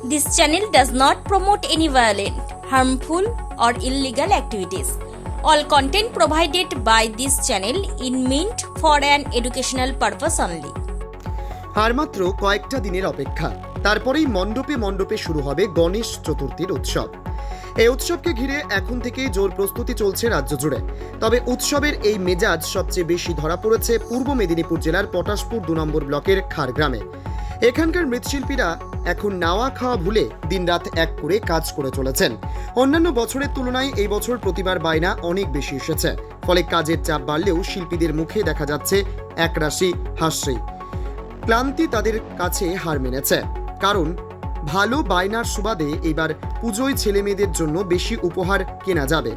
This channel does not promote any violent, harmful, or illegal activities. All content provided by this channel is meant for an educational purpose only. আর মাত্র কয়েকটা দিনের অপেক্ষা তারপরেই মণ্ডপে মণ্ডপে শুরু হবে গণেশ চতুর্থীর উৎসব এই উৎসবকে ঘিরে এখন থেকেই জোর প্রস্তুতি চলছে রাজ্য জুড়ে তবে উৎসবের এই মেজাজ সবচেয়ে বেশি ধরা পড়েছে পূর্ব মেদিনীপুর জেলার পটাশপুর দু নম্বর ব্লকের খারগ্রামে এখানকার মৃৎশিল্পীরা এখন নাওয়া খাওয়া ভুলে দিনরাত এক করে কাজ করে চলেছেন। অন্যান্য বছরের তুলনায় এই বছর প্রতিবার বায়না অনেক বেশি এসেছে। ফলে কাজের চাপ বাড়লেও শিল্পীদের মুখে দেখা যাচ্ছে একরাশি হাসি। ক্লান্তি তাদের কাছে হার মেনেছে। কারণ, ভালো বায়নার সুবাদে এবার পুজোয় ছেলে মেয়েদের জন্য বেশি উপহার কেনা যাবে।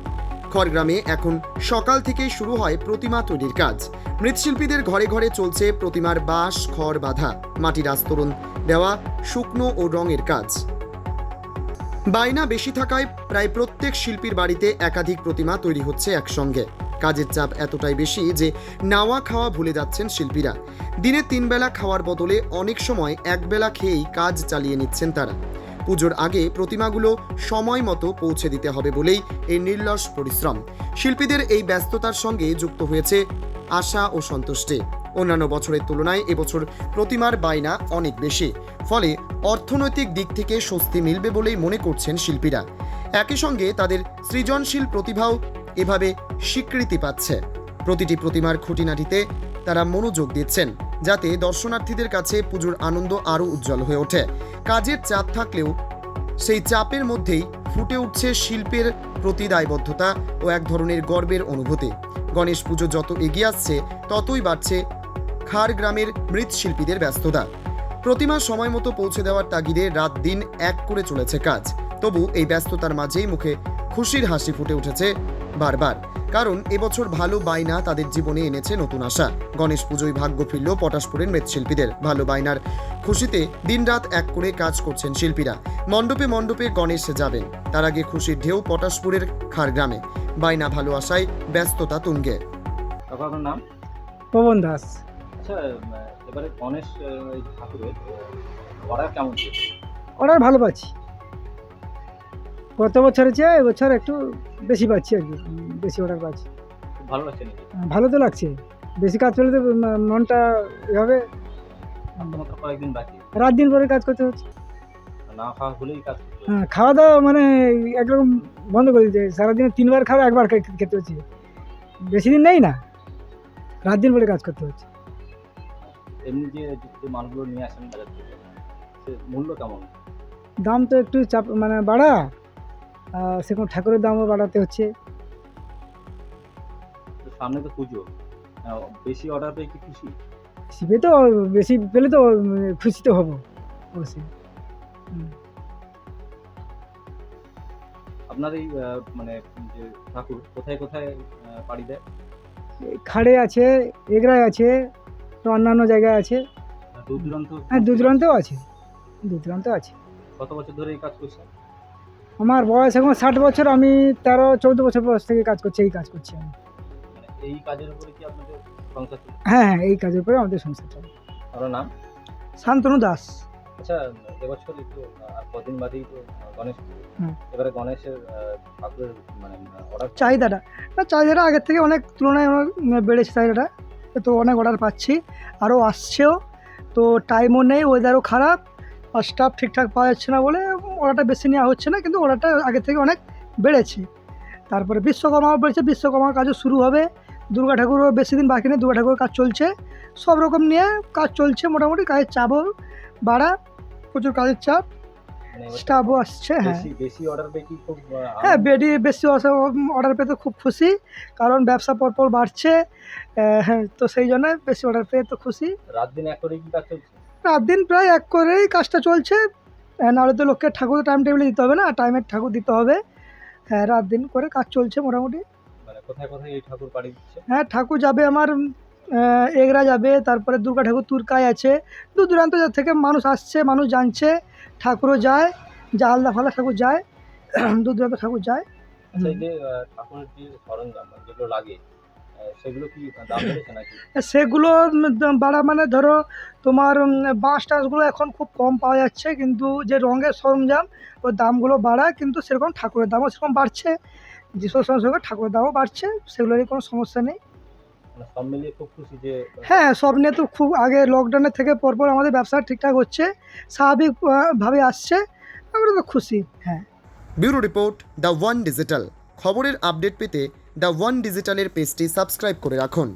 খড়গ্রামে এখন সকাল থেকেই শুরু হয় প্রতিমা তৈরির কাজ। মৃৎশিল্পীদের ঘরে ঘরে চলছে প্রতিমার বাঁশ, খড় বাঁধা। মাটির আস্তরণ দেওয়া শুকনো ও রঙের কাজ। বায়না বেশি থাকায় প্রায় প্রত্যেক শিল্পীর বাড়িতে একাধিক প্রতিমা তৈরি হচ্ছে একসঙ্গে। কাজের চাপ এতটাই বেশি যে নাওয়া খাওয়া ভুলে যাচ্ছেন শিল্পীরা। দিনে তিন বেলা খাওয়ার বদলে অনেক সময় একবেলা খেয়েই কাজ চালিয়ে নিচ্ছেন তারা। পুজোর আগে প্রতিমাগুলো সময় মতো পৌঁছে দিতে হবে বলেই এই নির্লস পরিশ্রম। শিল্পীদের এই ব্যস্ততার সঙ্গে যুক্ত হয়েছে আশা ও সন্তুষ্টি। অন্যান্য বছরের তুলনায় এবছর প্রতিমার বায়না অনেক বেশি। ফলে অর্থনৈতিক দিক থেকে স্বস্তি মিলবে বলেই মনে করছেন শিল্পীরা। একই সঙ্গে তাদের সৃজনশীল প্রতিভাও এভাবে স্বীকৃতি পাচ্ছে। প্রতিটি প্রতিমার খুঁটিনাটিতে তারা মনোযোগ দিচ্ছেন, যাতে দর্শনার্থীদের কাছে পুজোর আনন্দ আরও উজ্জ্বল হয়ে ওঠে। কাজের চাপ থাকলেও সেই চাপের মধ্যেই ফুটে উঠছে শিল্পের প্রতি দায়বদ্ধতা ও এক ধরনের গর্বের অনুভূতি। গণেশ পুজো যত এগিয়ে আসছে, ততই বাড়ছে খার গ্রামের মৃৎশিল্পীদের ব্যস্ততা। প্রতিমা সময় মতো পৌঁছে দেওয়ার তাগিদে রাত দিন এক করে চলেছে কাজ। তবু এই ব্যস্ততার মাঝেই মুখে খুশির হাসি ফুটে উঠেছে বারবার। কারণ এবছর ভালো বায়না তাদের জীবনে এনেছে নতুন আশা। গণেশ পুজোয় ভাগ্য ফিরল পটাশপুরের মৃৎশিল্পীদের। ভালো বায়নার খুশিতে দিনরাত এক করে কাজ করছেন শিল্পীরা। মণ্ডপে মণ্ডপে গণেশ যাবেন। তার আগে খুশির ঢেউ পটাশপুরের খারগ্রামে বায়না ভালো আশায় ব্যস্ততা তুঙ্গে। আপনার নাম? পবন দাস। আচ্ছা এবারে গণেশ ঠাকুরের অর্ডার কেমন অর্ডার ভালো পাচ্ছি। গত বছরের চেয়ে এবছর একটু বেশি পাচ্ছি আর কি বেশি অর্ডার পাচ্ছি। ভালো লাগছে নাকি? ভালো তো লাগছে। বেশি কাজ করলে তো মনটা এভাবে কয়েকদিন বাকি। রাত দিন পরে কাজ করতে হচ্ছে। না খাওয়া হলেই কাজ হ্যাঁ খাওয়া দাওয়া মানে একরকম বন্ধ করে দিতে সারাদিনে তিনবার খাওয়া একবার খেতে হচ্ছে। বেশি দিন নেই না। রাত দিন পরে কাজ করতে হচ্ছে। এমনি যে যে মালগুলো নিয়ে আসেন বাজার থেকে সে মূল্য কেমন? দাম তো একটু চাপ মানে বাড়া। সেরকম ঠাকুরের দামও বাড়াতে হচ্ছে। সামনে তো পুজো। বেশি অর্ডার পেয়ে কি খুশি? শিবে তো বেশি পেলে তো খুশি তো হব অবশ্যই। আপনার এই মানে যে ঠাকুর কোথায় কোথায় পাড়ি দেয়? খাড়ে আছে এগরায় আছে অন্যান্য জায়গায় আছে। হ্যাঁ দূর দূরান্তেও আছে? দূর দূরান্ত আছে। কত বছর ধরে এই কাজ করছেন? আমার বয়স এখন ষাট বছর আমি তেরো চৌদ্দ বছর বয়স থেকে কাজ করছি এই কাজ করছি আমি। মানে এই কাজের উপরে কি আপনাদের সংসার হ্যাঁ হ্যাঁ এই কাজের উপরে আমাদের সংসার চলে। আপনার নাম? শান্তনু দাস। আচ্ছা এবছর আর কদিন বাদেই তো গণেশ এবারে গণেশের ঠাকুরের মানে অর্ডার চাহিদাটা না চাহিদাটা আগের থেকে অনেক তুলনায় বেড়েছে চাহিদাটা। তো অনেক অর্ডার পাচ্ছি। আরও আসছেও, তো টাইমও নেই ওয়েদারও খারাপ। আর স্টাফ ঠিকঠাক পাওয়া যাচ্ছে না বলে অর্ডারটা বেশি নেওয়া হচ্ছে না, কিন্তু অর্ডারটা আগে থেকে অনেক বেড়েছে। তারপরে বিশ্বকর্মাও বেড়েছে, বিশ্বকর্মার কাজও শুরু হবে। দুর্গা ঠাকুরও বেশি দিন বাকি নেই, দুর্গা ঠাকুরের কাজ চলছে। সব রকম নিয়ে কাজ চলছে, মোটামুটি কাজের চাপও বাড়া, প্রচুর কাজের চাপ। স্টাফও আসছে হ্যাঁ। বেশি অর্ডার পেয়ে কি খুব হ্যাঁ বেডি বেশি অর্ডার পেতে খুব খুশি কারণ ব্যবসা পরপর বাড়ছে হ্যাঁ তো সেই জন্য বেশি অর্ডার পেয়ে তো খুশি। রাত দিন এক করে কি কাজ চলছে? রাত দিন প্রায় এক করেই কাজটা চলছে নাহলে তো লোককে ঠাকুর টাইম টেবিলে দিতে হবে না টাইমের ঠাকুর দিতে হবে। হ্যাঁ রাত দিন করে কাজ চলছে মোটামুটি। মানে কোথায় কোথায় এই ঠাকুর পাড়ি দিচ্ছে? হ্যাঁ ঠাকুর যাবে আমার এগরা যাবে তারপরে দুর্গা ঠাকুর তুরকায় আছে। দূর দূরান্ত থেকে মানুষ আসছে মানুষ জানছে ঠাকুরও যায় যা আলাদা ফালদা ঠাকুর যায় দূর দূরান্ত ঠাকুর যায়। আচ্ছা সেগুলো বাড়া মানে ধরো তোমার বাঁশ টাঁশগুলো এখন খুব কম পাওয়া যাচ্ছে কিন্তু যে রঙের সরঞ্জাম ওর দামগুলো বাড়ায় কিন্তু সেরকম ঠাকুরের দামও সেরকম বাড়ছে। যেসব সঙ্গে ঠাকুরের দামও বাড়ছে সেগুলোরই কোনো সমস্যা নেই। সব মিলিয়ে খুব খুশি যে হ্যাঁ সব নিয়ে তো খুব আগে লকডাউনের থেকে পরপর আমাদের ব্যবসা ঠিকঠাক হচ্ছে স্বাভাবিকভাবে আসছে আমরা তো খুশি হ্যাঁ। Bureau report the one digital. খবরের আপডেট পেতে দ্য ওয়ান ডিজিটালের পেজটি সাবস্ক্রাইব করে রাখুন।